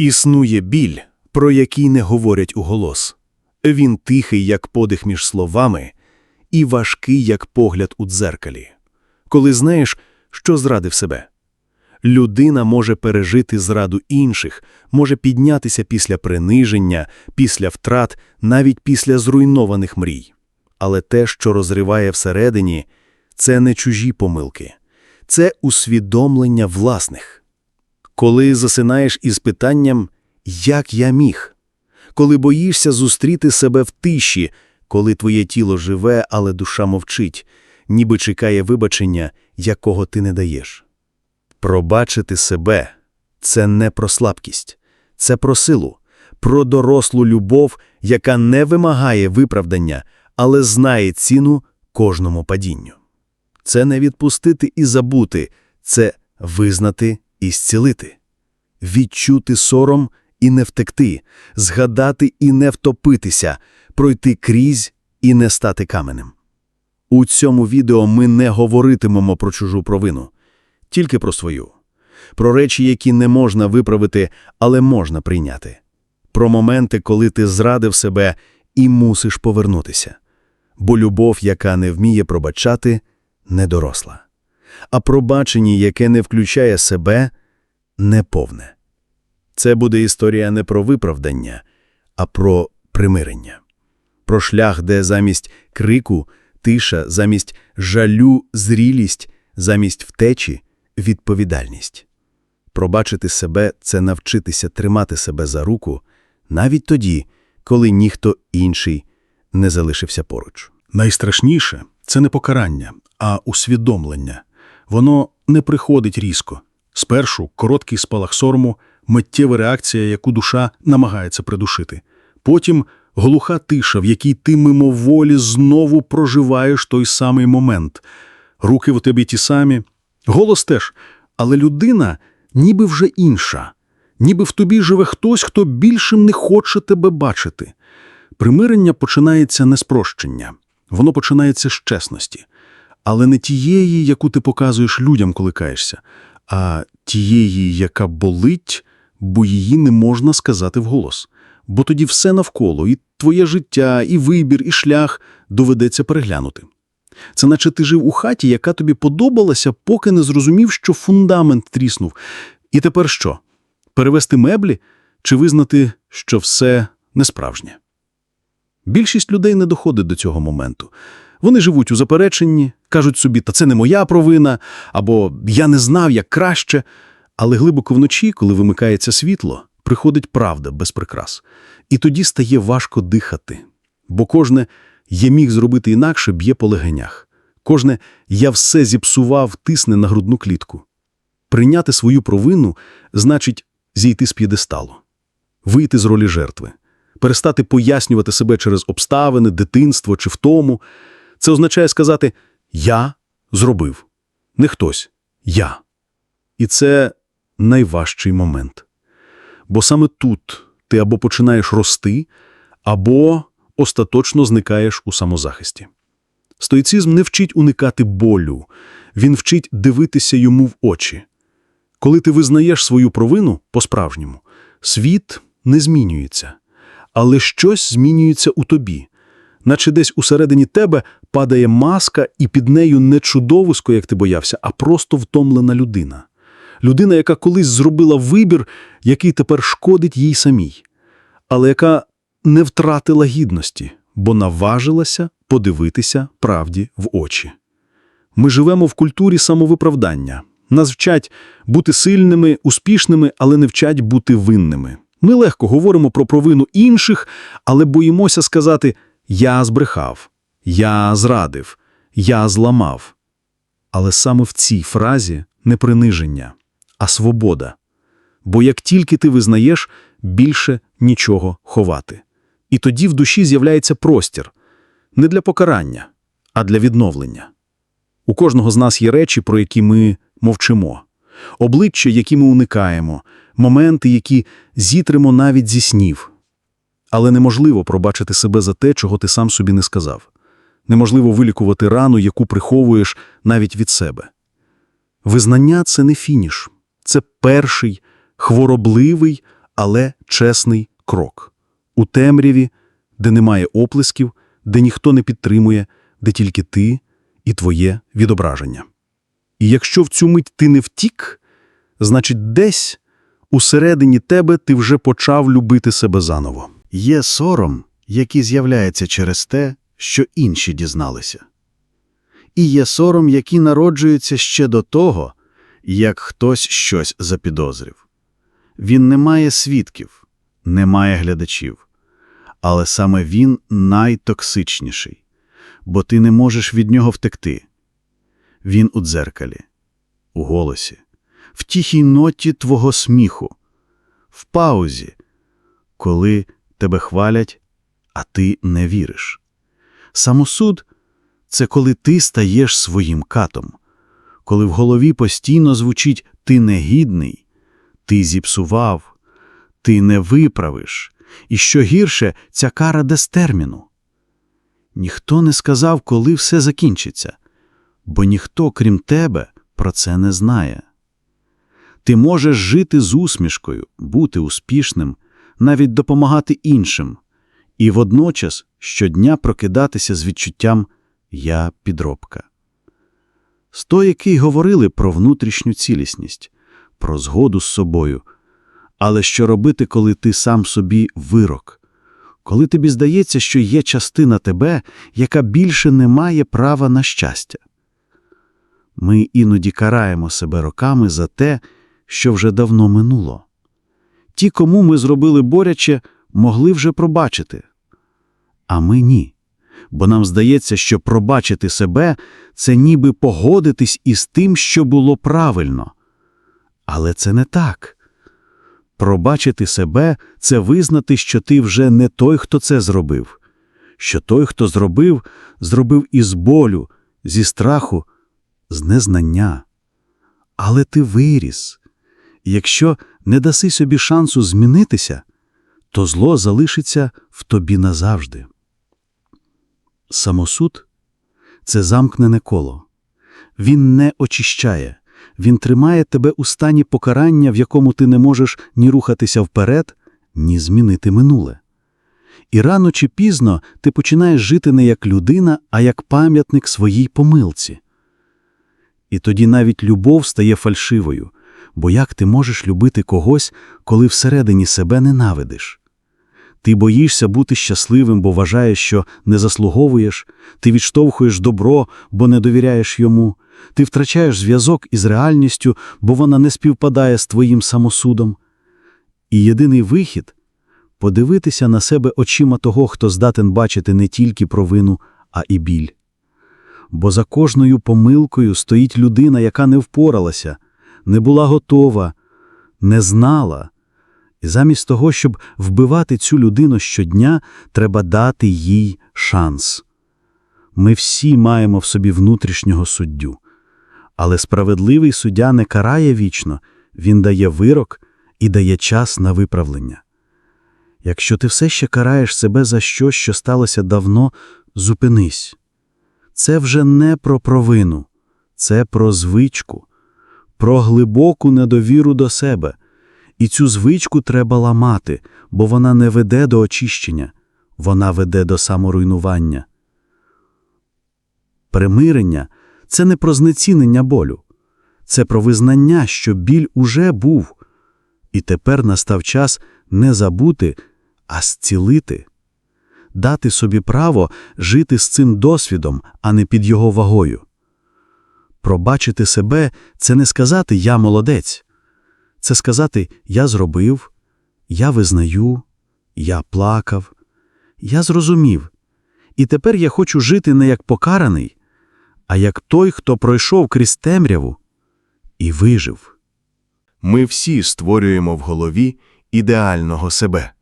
Існує біль, про який не говорять уголос. Він тихий, як подих між словами, і важкий, як погляд у дзеркалі. Коли знаєш, що зрадив себе. Людина може пережити зраду інших, може піднятися після приниження, після втрат, навіть після зруйнованих мрій. Але те, що розриває всередині, це не чужі помилки, це усвідомлення власних. Коли засинаєш із питанням «Як я міг?», коли боїшся зустріти себе в тиші, коли твоє тіло живе, але душа мовчить, ніби чекає вибачення, якого ти не даєш. Пробачити себе – це не про слабкість, це про силу, про дорослу любов, яка не вимагає виправдання, але знає ціну кожному падінню. Це не відпустити і забути, це визнати і зцілити. Відчути сором і не втекти, згадати і не втопитися, пройти крізь і не стати каменем. У цьому відео ми не говоритимемо про чужу провину, тільки про свою. Про речі, які не можна виправити, але можна прийняти. Про моменти, коли ти зрадив себе і мусиш повернутися. Бо любов, яка не вміє пробачати, недоросла. А пробачення, яке не включає себе, неповне. Це буде історія не про виправдання, а про примирення. Про шлях, де замість крику тиша, замість жалю зрілість, замість втечі відповідальність. Пробачити себе – це навчитися тримати себе за руку навіть тоді, коли ніхто інший не залишився поруч. Найстрашніше це не покарання, а усвідомлення. Воно не приходить різко. Спершу короткий спалах сорому, миттєва реакція, яку душа намагається придушити. Потім глуха тиша, в якій ти мимоволі знову проживаєш той самий момент. Руки в тебе ті самі, голос теж, але людина ніби вже інша. Ніби в тобі живе хтось, хто більшим не хоче тебе бачити. Примирення починається не з прощення, воно починається з чесності. Але не тієї, яку ти показуєш людям, коли каєшся, а тієї, яка болить, бо її не можна сказати вголос. Бо тоді все навколо, і твоє життя, і вибір, і шлях доведеться переглянути. Це наче ти жив у хаті, яка тобі подобалася, поки не зрозумів, що фундамент тріснув. І тепер що? Перевести меблі чи визнати, що все несправжнє? Більшість людей не доходить до цього моменту. Вони живуть у запереченні, кажуть собі, та це не моя провина, або я не знав, як краще. Але глибоко вночі, коли вимикається світло, приходить правда без прикрас. І тоді стає важко дихати. Бо кожне «я міг зробити інакше» б'є по легенях. Кожне «я все зіпсував» тисне на грудну клітку. Прийняти свою провину значить зійти з п'єдесталу, вийти з ролі жертви, перестати пояснювати себе через обставини, дитинство чи втому. Це означає сказати «я зробив», не хтось, «я». І це найважчий момент. Бо саме тут ти або починаєш рости, або остаточно зникаєш у самозахисті. Стоїцизм не вчить уникати болю, він вчить дивитися йому в очі. Коли ти визнаєш свою провину по-справжньому, світ не змінюється, але щось змінюється у тобі, наче десь усередині тебе падає маска, і під нею не чудовисько, як ти боявся, а просто втомлена людина. Людина, яка колись зробила вибір, який тепер шкодить їй самій, але яка не втратила гідності, бо наважилася подивитися правді в очі. Ми живемо в культурі самовиправдання. Нас вчать бути сильними, успішними, але не вчать бути винними. Ми легко говоримо про провину інших, але боїмося сказати «я збрехав», «я зрадив», «я зламав». Але саме в цій фразі не приниження, а свобода. Бо як тільки ти визнаєш, більше нічого ховати. І тоді в душі з'являється простір не для покарання, а для відновлення. У кожного з нас є речі, про які ми мовчимо, обличчя, які ми уникаємо, моменти, які зітримо навіть зі снів. Але неможливо пробачити себе за те, чого ти сам собі не сказав. Неможливо вилікувати рану, яку приховуєш навіть від себе. Визнання це не фініш, це перший, хворобливий, але чесний крок. У темряві, де немає оплесків, де ніхто не підтримує, де тільки ти і твоє відображення. І якщо в цю мить ти не втік, значить десь усередині тебе ти вже почав любити себе заново. Є сором, який з'являється через те, що інші дізналися. І є сором, який народжується ще до того, як хтось щось запідозрив. Він не має свідків, не має глядачів, але саме він найтоксичніший, бо ти не можеш від нього втекти. Він у дзеркалі, у голосі, в тихій ноті твого сміху, в паузі, коли тебе хвалять, а ти не віриш. Самосуд – це коли ти стаєш своїм катом, коли в голові постійно звучить «ти негідний», «ти зіпсував», «ти не виправиш», і що гірше, ця кара без терміну. Ніхто не сказав, коли все закінчиться, бо ніхто, крім тебе, про це не знає. Ти можеш жити з усмішкою, бути успішним, навіть допомагати іншим, і водночас щодня прокидатися з відчуттям «я підробка». Стоїки говорили про внутрішню цілісність, про згоду з собою. Але що робити, коли ти сам собі вирок? Коли тобі здається, що є частина тебе, яка більше не має права на щастя? Ми іноді караємо себе роками за те, що вже давно минуло. Ті, кому ми зробили боряче, могли вже пробачити. А ми ні. Бо нам здається, що пробачити себе – це ніби погодитись із тим, що було правильно. Але це не так. Пробачити себе – це визнати, що ти вже не той, хто це зробив. Що той, хто зробив, зробив із болю, зі страху, з незнання. Але ти виріс. Якщо не даси собі шансу змінитися, то зло залишиться в тобі назавжди. Самосуд – це замкнене коло. Він не очищає, він тримає тебе у стані покарання, в якому ти не можеш ні рухатися вперед, ні змінити минуле. І рано чи пізно ти починаєш жити не як людина, а як пам'ятник своїй помилці. І тоді навіть любов стає фальшивою, бо як ти можеш любити когось, коли всередині себе ненавидиш? Ти боїшся бути щасливим, бо вважаєш, що не заслуговуєш, ти відштовхуєш добро, бо не довіряєш йому, ти втрачаєш зв'язок із реальністю, бо вона не співпадає з твоїм самосудом. І єдиний вихід – подивитися на себе очима того, хто здатен бачити не тільки провину, а і біль. Бо за кожною помилкою стоїть людина, яка не впоралася, не була готова, не знала. І замість того, щоб вбивати цю людину щодня, треба дати їй шанс. Ми всі маємо в собі внутрішнього суддю. Але справедливий суддя не карає вічно, він дає вирок і дає час на виправлення. Якщо ти все ще караєш себе за щось, що сталося давно, зупинись. Це вже не про провину, це про звичку, про глибоку недовіру до себе. І цю звичку треба ламати, бо вона не веде до очищення, вона веде до саморуйнування. Примирення – це не про знецінення болю, це про визнання, що біль уже був, і тепер настав час не забути, а зцілити, дати собі право жити з цим досвідом, а не під його вагою. Пробачити себе – це не сказати «я молодець», це сказати «я зробив», «я визнаю», «я плакав», «я зрозумів». І тепер я хочу жити не як покараний, а як той, хто пройшов крізь темряву і вижив. Ми всі створюємо в голові ідеального себе,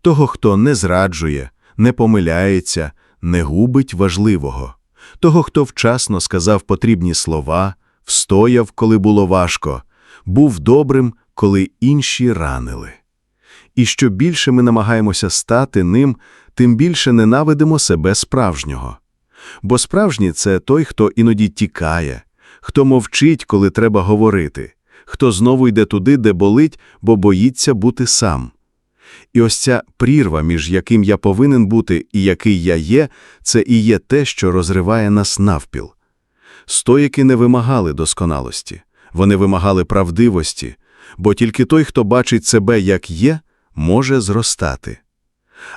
того, хто не зраджує, не помиляється, не губить важливого, того, хто вчасно сказав потрібні слова, встояв, коли було важко, був добрим, коли інші ранили. І що більше ми намагаємося стати ним, тим більше ненавидимо себе справжнього. Бо справжній – це той, хто іноді тікає, хто мовчить, коли треба говорити, хто знову йде туди, де болить, бо боїться бути сам. І ось ця прірва, між яким я повинен бути і який я є, це і є те, що розриває нас навпіл. Стоїки не вимагали досконалості, вони вимагали правдивості, бо тільки той, хто бачить себе як є, може зростати.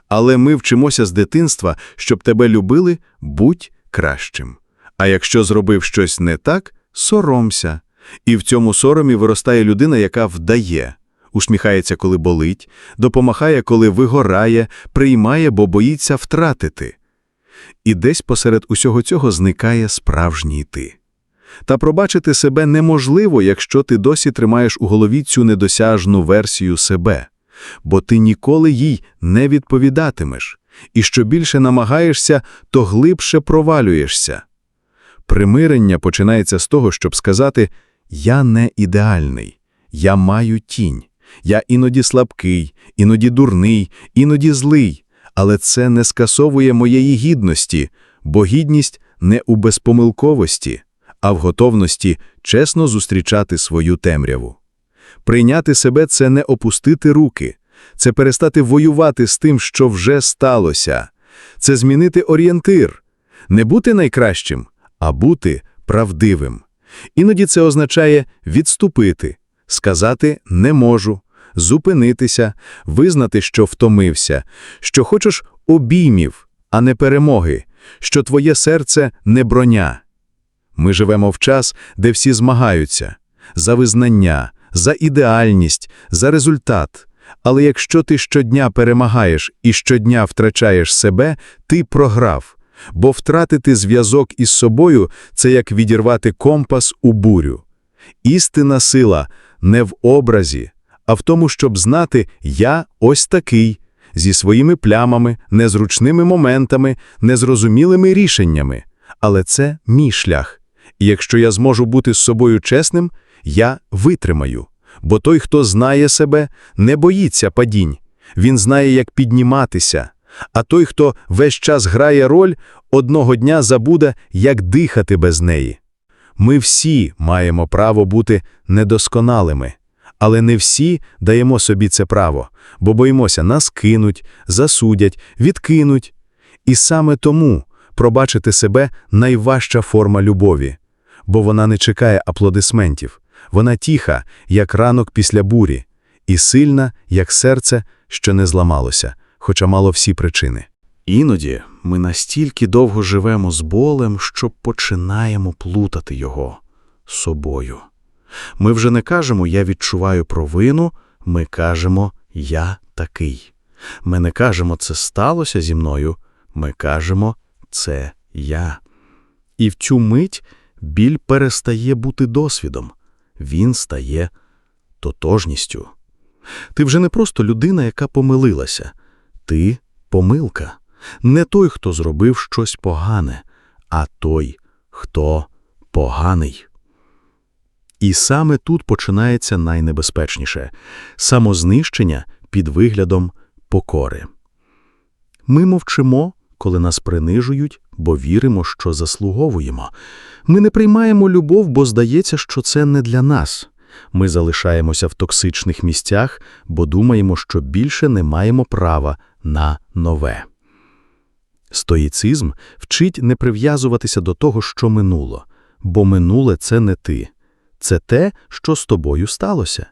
Але ми вчимося з дитинства, щоб тебе любили, будь кращим. А якщо зробив щось не так, соромся. І в цьому соромі виростає людина, яка вдає, усміхається, коли болить, допомагає, коли вигорає, приймає, бо боїться втратити. І десь посеред усього цього зникає справжній ти. Та пробачити себе неможливо, якщо ти досі тримаєш у голові цю недосяжну версію себе, бо ти ніколи їй не відповідатимеш, і що більше намагаєшся, то глибше провалюєшся. Примирення починається з того, щоб сказати «я не ідеальний, я маю тінь, я іноді слабкий, іноді дурний, іноді злий, але це не скасовує моєї гідності, бо гідність не у безпомилковості, а в готовності чесно зустрічати свою темряву. Прийняти себе – це не опустити руки, це перестати воювати з тим, що вже сталося, це змінити орієнтир, не бути найкращим, а бути правдивим. Іноді це означає відступити, сказати «не можу», зупинитися, визнати, що втомився, що хочеш обіймів, а не перемоги, що твоє серце не броня. Ми живемо в час, де всі змагаються за визнання, за ідеальність, за результат. Але якщо ти щодня перемагаєш і щодня втрачаєш себе, ти програв. Бо втратити зв'язок із собою – це як відірвати компас у бурю. Істинна сила не в образі, а в тому, щоб знати «я ось такий», зі своїми плямами, незручними моментами, незрозумілими рішеннями. Але це мій шлях. І якщо я зможу бути з собою чесним, я витримаю. Бо той, хто знає себе, не боїться падінь. Він знає, як підніматися. А той, хто весь час грає роль, одного дня забуде, як дихати без неї. Ми всі маємо право бути недосконалими, але не всі даємо собі це право, бо боїмося нас кинуть, засудять, відкинуть. І саме тому пробачити себе – найважча форма любові, бо вона не чекає аплодисментів, вона тиха, як ранок після бурі, і сильна, як серце, що не зламалося, хоча мало всі причини. Іноді ми настільки довго живемо з болем, що починаємо плутати його собою. Ми вже не кажемо «я відчуваю провину», ми кажемо «я такий». Ми не кажемо «це сталося зі мною», ми кажемо «це я». І в цю мить біль перестає бути досвідом, він стає тотожністю. Ти вже не просто людина, яка помилилася, ти – помилка. Не той, хто зробив щось погане, а той, хто поганий. І саме тут починається найнебезпечніше – самознищення під виглядом покори. Ми мовчимо, коли нас принижують, бо віримо, що заслуговуємо. Ми не приймаємо любов, бо здається, що це не для нас. Ми залишаємося в токсичних місцях, бо думаємо, що більше не маємо права на нове. Стоїцизм вчить не прив'язуватися до того, що минуло, бо минуле – це не ти. Це те, що з тобою сталося.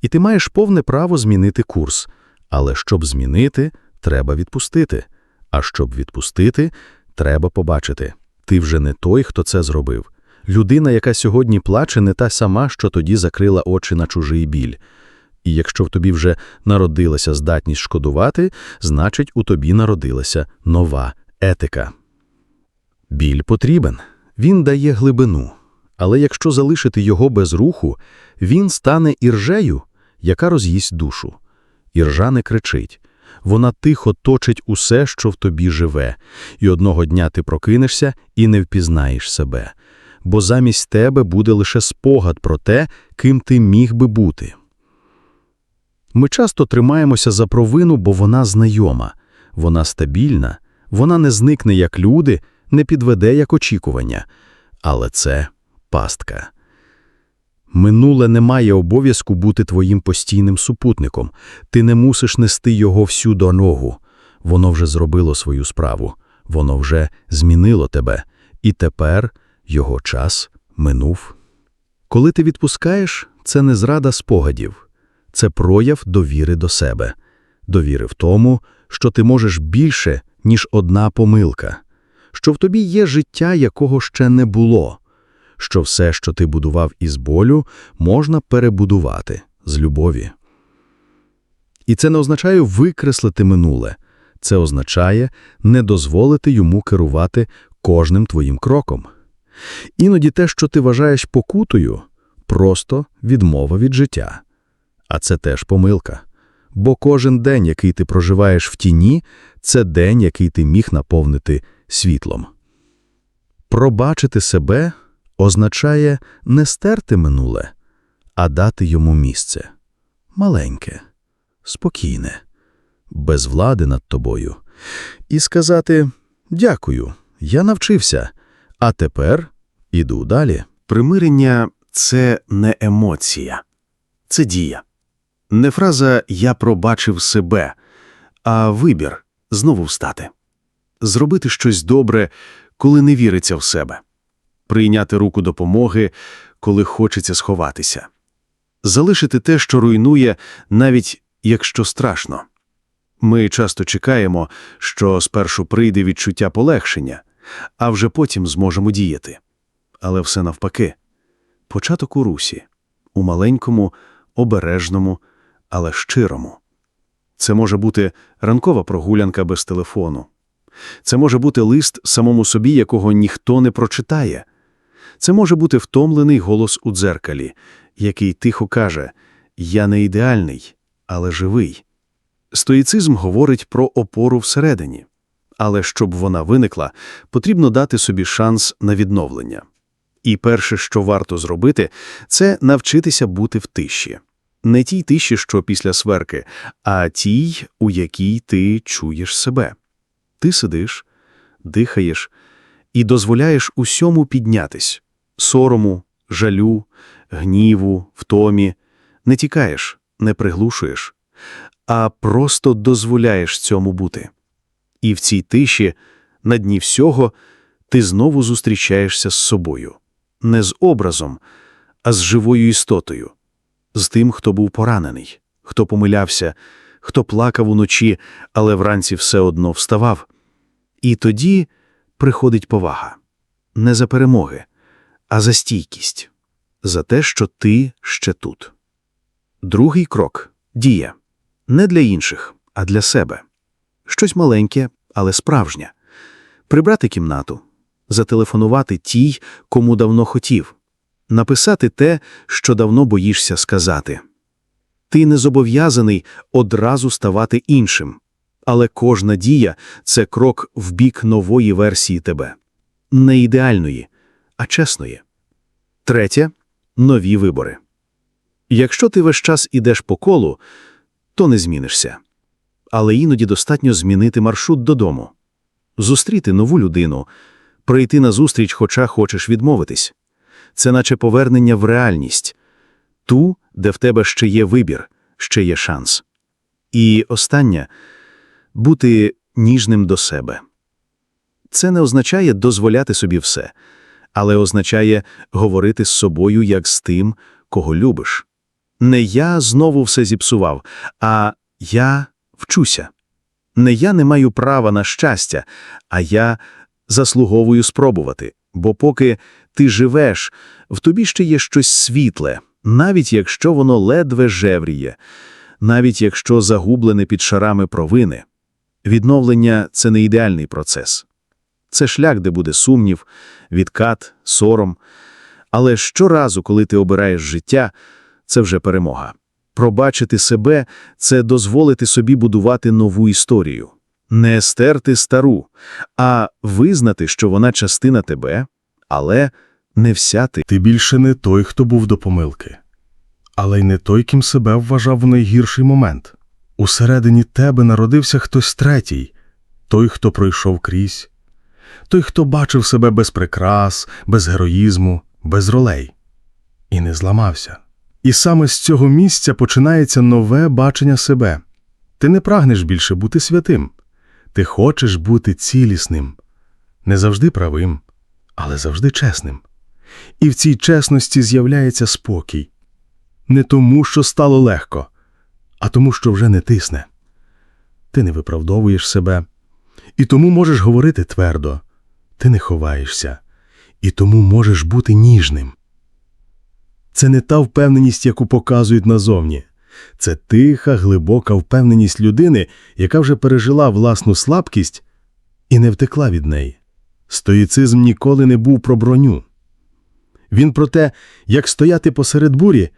І ти маєш повне право змінити курс. Але щоб змінити, треба відпустити. А щоб відпустити, треба побачити. Ти вже не той, хто це зробив. Людина, яка сьогодні плаче, не та сама, що тоді закрила очі на чужий біль. І якщо в тобі вже народилася здатність шкодувати, значить у тобі народилася нова етика. Біль потрібен, він дає глибину. Але якщо залишити його без руху, він стане іржею, яка роз'їсть душу. Іржа не кричить. Вона тихо точить усе, що в тобі живе, і одного дня ти прокинешся і не впізнаєш себе. Бо замість тебе буде лише спогад про те, ким ти міг би бути. Ми часто тримаємося за провину, бо вона знайома, вона стабільна, вона не зникне як люди, не підведе як очікування. Але це пастка. Минуле не має обов'язку бути твоїм постійним супутником. Ти не мусиш нести його всю дорогу. Воно вже зробило свою справу. Воно вже змінило тебе. І тепер його час минув. Коли ти відпускаєш, це не зрада спогадів. Це прояв довіри до себе. Довіри в тому, що ти можеш більше, ніж одна помилка. Що в тобі є життя, якого ще не було. Що все, що ти будував із болю, можна перебудувати з любові. І це не означає викреслити минуле. Це означає не дозволити йому керувати кожним твоїм кроком. Іноді те, що ти вважаєш покутою, просто відмова від життя. А це теж помилка. Бо кожен день, який ти проживаєш в тіні, це день, який ти міг наповнити світлом. Пробачити себе означає не стерти минуле, а дати йому місце. Маленьке, спокійне, без влади над тобою. І сказати «Дякую, я навчився, а тепер іду далі». Примирення – це не емоція, це дія. Не фраза «я пробачив себе», а вибір знову встати. Зробити щось добре, коли не віриться в себе. Прийняти руку допомоги, коли хочеться сховатися. Залишити те, що руйнує, навіть якщо страшно. Ми часто чекаємо, що спершу прийде відчуття полегшення, а вже потім зможемо діяти. Але все навпаки. Початок у русі, у маленькому, обережному, але щирому. Це може бути ранкова прогулянка без телефону. Це може бути лист самому собі, якого ніхто не прочитає. Це може бути втомлений голос у дзеркалі, який тихо каже «Я не ідеальний, але живий». Стоїцизм говорить про опору всередині. Але щоб вона виникла, потрібно дати собі шанс на відновлення. І перше, що варто зробити, це навчитися бути в тиші. Не тій тиші, що після сверки, а тій, у якій ти чуєш себе. Ти сидиш, дихаєш і дозволяєш усьому піднятись – сорому, жалю, гніву, втомі. Не тікаєш, не приглушуєш, а просто дозволяєш цьому бути. І в цій тиші, на дні всього, ти знову зустрічаєшся з собою. Не з образом, а з живою істотою. З тим, хто був поранений, хто помилявся, хто плакав уночі, але вранці все одно вставав. І тоді приходить повага. Не за перемоги, а за стійкість. За те, що ти ще тут. Другий крок – дія. Не для інших, а для себе. Щось маленьке, але справжнє. Прибрати кімнату, зателефонувати тій, кому давно хотів, написати те, що давно боїшся сказати. Ти не зобов'язаний одразу ставати іншим, але кожна дія – це крок в бік нової версії тебе. Не ідеальної, а чесної. Третє – нові вибори. Якщо ти весь час ідеш по колу, то не змінишся. Але іноді достатньо змінити маршрут додому, зустріти нову людину, прийти на зустріч, хоча хочеш відмовитись. Це наче повернення в реальність, ту, де в тебе ще є вибір, ще є шанс. І останнє – бути ніжним до себе. Це не означає дозволяти собі все, але означає говорити з собою як з тим, кого любиш. Не я знову все зіпсував, а я вчуся. Не я не маю права на щастя, а я заслуговую спробувати, бо поки ти живеш, в тобі ще є щось світле, навіть якщо воно ледве жевріє, навіть якщо загублене під шарами провини. Відновлення – це не ідеальний процес. Це шлях, де буде сумнів, відкат, сором. Але щоразу, коли ти обираєш життя, це вже перемога. Пробачити себе – це дозволити собі будувати нову історію. Не стерти стару, а визнати, що вона частина тебе, але не вся ти. Ти більше не той, хто був до помилки, але й не той, ким себе вважав в найгірший момент. Усередині тебе народився хтось третій, той, хто пройшов крізь, той, хто бачив себе без прикрас, без героїзму, без ролей. і не зламався. І саме з цього місця починається нове бачення себе. Ти не прагнеш більше бути святим. Ти хочеш бути цілісним, не завжди правим, але завжди чесним. І в цій чесності з'являється спокій. Не тому, що стало легко, а тому, що вже не тисне. Ти не виправдовуєш себе, і тому можеш говорити твердо. Ти не ховаєшся, і тому можеш бути ніжним. Це не та впевненість, яку показують назовні. Це тиха, глибока впевненість людини, яка вже пережила власну слабкість і не втекла від неї. Стоїцизм ніколи не був про броню. Він про те, як стояти посеред бурі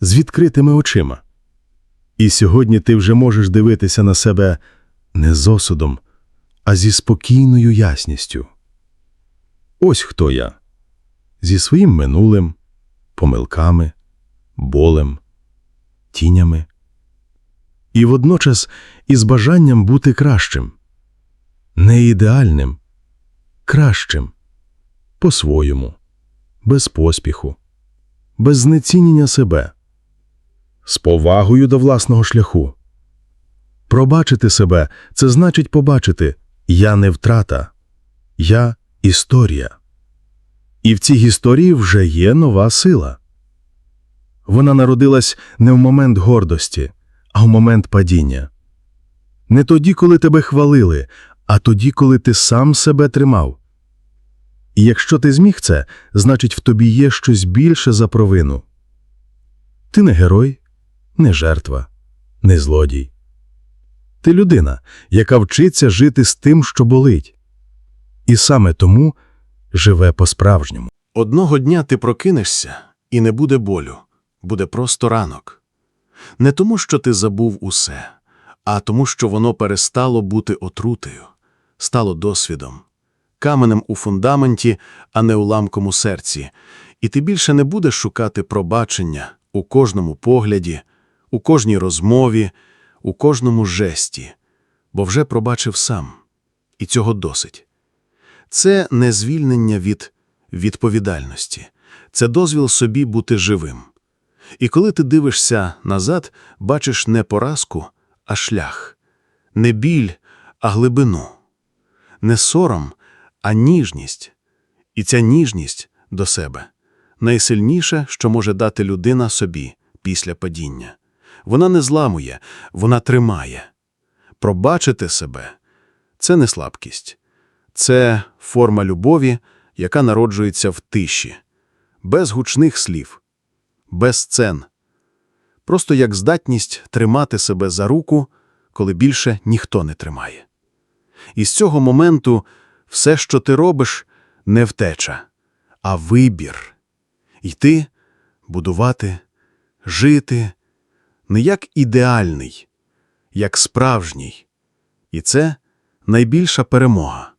з відкритими очима. І сьогодні ти вже можеш дивитися на себе не з осудом, а зі спокійною ясністю. Ось хто я. Зі своїм минулим, помилками, болем, тінями. І водночас із бажанням бути кращим. Не ідеальним, кращим, по-своєму, без поспіху, без знецінення себе, з повагою до власного шляху. Пробачити себе – це значить побачити «я не втрата, я історія». І в цій історії вже є нова сила. Вона народилась не в момент гордості, а в момент падіння. Не тоді, коли тебе хвалили, а тоді, коли ти сам себе тримав. І якщо ти зміг це, значить в тобі є щось більше за провину. Ти не герой, не жертва, не злодій. Ти людина, яка вчиться жити з тим, що болить. І саме тому живе по-справжньому. Одного дня ти прокинешся, і не буде болю, буде просто ранок. Не тому, що ти забув усе, а тому, що воно перестало бути отрутою, стало досвідом, каменем у фундаменті, а не уламком у серці, і ти більше не будеш шукати пробачення у кожному погляді, у кожній розмові, у кожному жесті, бо вже пробачив сам, і цього досить. Це не звільнення від відповідальності, це дозвіл собі бути живим. І коли ти дивишся назад, бачиш не поразку, а шлях, не біль, а глибину, не сором, а ніжність. І ця ніжність до себе найсильніше, що може дати людина собі після падіння. Вона не зламує, вона тримає. Пробачити себе це не слабкість. Це форма любові, яка народжується в тиші, без гучних слів, без сцен. Просто як здатність тримати себе за руку, коли більше ніхто не тримає. І з цього моменту все, що ти робиш, не втеча, а вибір. Йти, будувати, жити не як ідеальний, як справжній. І це найбільша перемога.